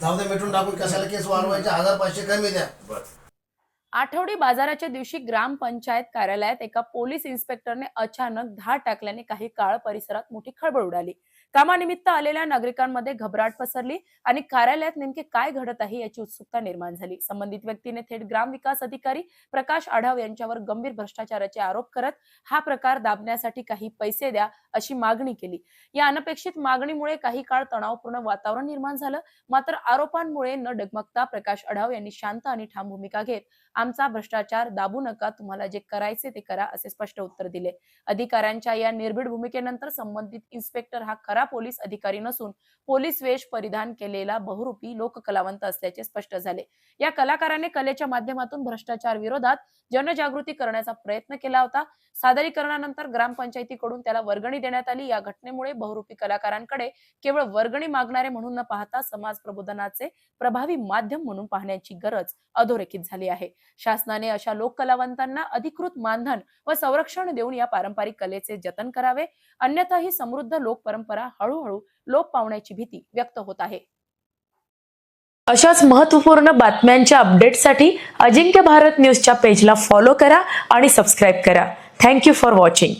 जाऊ दे मिटून टाकून कशाला केस वाढवायचे? हजार पाचशे कमी द्या. आठवडी बाजाराच्या दिवशी ग्रामपंचायत कार्यालयात एका पोलीस इन्स्पेक्टरने अचानक धाड टाकल्याने काही काळ परिसरात मोठी खळबळ उडाली. कामानिमित्त आलेल्या नागरिकांमध्ये घबराट पसरली आणि कार्यालयात नेमके काय घडत आहे याची उत्सुकता निर्माण झाली. संबंधित व्यक्तीने थेट ग्रामविकास अधिकारी प्रकाश आढाव यांच्यावर गंभीर भ्रष्टाचाराचे आरोप करत हा प्रकार दाबण्यासाठी काही पैसे द्या अशी मागणी केली. या अनपेक्षित मागणीमुळे काही काळ तणावपूर्ण वातावरण निर्माण झालं. मात्र आरोपांमुळे न डगमगता प्रकाश आढाव यांनी शांत आणि ठाम भूमिका घेत आमचा भ्रष्टाचार दाबू नका तुम्हाला जे करायचे ते करा असे स्पष्ट उत्तर दिले. अधिकाऱ्यांच्या या निर्भीड भूमिकेनंतर संबंधित इन्स्पेक्टर हा खरा खरा पोलीस अधिकारी नसून पोलीस वेश परिधान केलेला बहुरूपी लोककलावंत असल्याचे स्पष्ट झाले. या कलाकाराने कलेच्या माध्यमातून भ्रष्टाचार विरोधात जनजागृती करण्याचा प्रयत्न केला होता. सादरीकरणानंतर ग्रामपंचायतीकडून त्याला वर्गणी देण्यात आली. या घटनेमुळे बहुरूपी कलाकारांकडे केवळ वर्गणी मागणारे म्हणून न पाहता समाज प्रबोधनाचे प्रभावी माध्यम म्हणून पाहण्याची गरज अधोरेखित झाली आहे. शासनाने अशा लोककलावंतांना अधिकृत मानधन व संरक्षण देऊन या पारंपरिक कलेचे जतन करावे. अन्यथा ही समृद्ध लोकपरंपरा हळूहळू लोप पावण्याची भीती व्यक्त होत आहे. अशाच महत्त्वपूर्ण बातम्यांच्या अपडेटसाठी अजिंक्य भारत न्यूजच्या पेजला फॉलो करा आणि सबस्क्राईब करा. Thank you for watching.